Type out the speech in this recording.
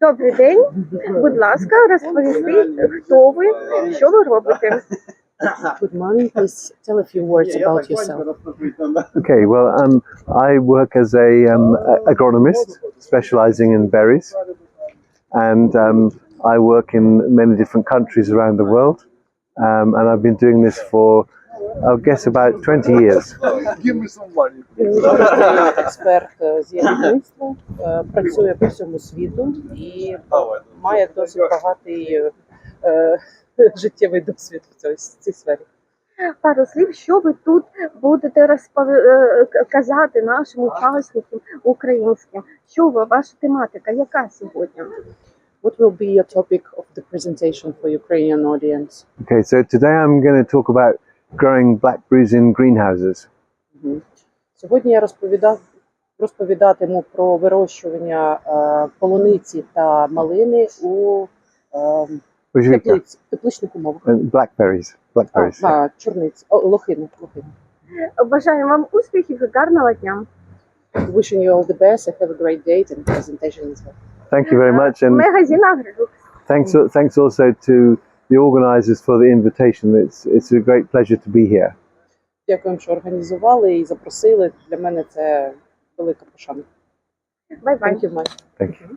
Добрий день. Будь ласка, розповісти, хто ви, що ви робите. Good morning. Please tell a few words about yourself. Okay, well, um, I work as a um, a- agronomist specializing in berries, and um, I work in many different countries around the world, um, and I've been doing this for, I guess, about 20 years. Він міжнародний експерт е, з ягідництва, е, працює по всьому світу і має досить багатий е, життєвий досвід в цій, цій сфері. Пару слів, що ви тут будете розпов... казати нашим учасникам українським? Що ви, ваша тематика, яка сьогодні? What will be your topic of the presentation for Ukrainian audience? Okay, so today I'm going to talk about growing blackberries in greenhouses. Мгм. Сьогодні я розповідав, розповідатиму про вирощування е, полуниці та малини у е, Which we- теплиць, тепличних умовах. and blackberries, А, blackberries. а, чорниць, о, лохини, лохини. Бажаю вам успіхів і гарного дня. Wishing you all the best. I have a great date and presentation as well. Thank you very much, and Магазин Агрилюкс. thanks thanks also to the organisers for the invitation. It's it's a great pleasure to be here. Дякуємо, що організували і запросили. Для мене це велика пошана. Бай-бай. Thank you, Mike. Thank you.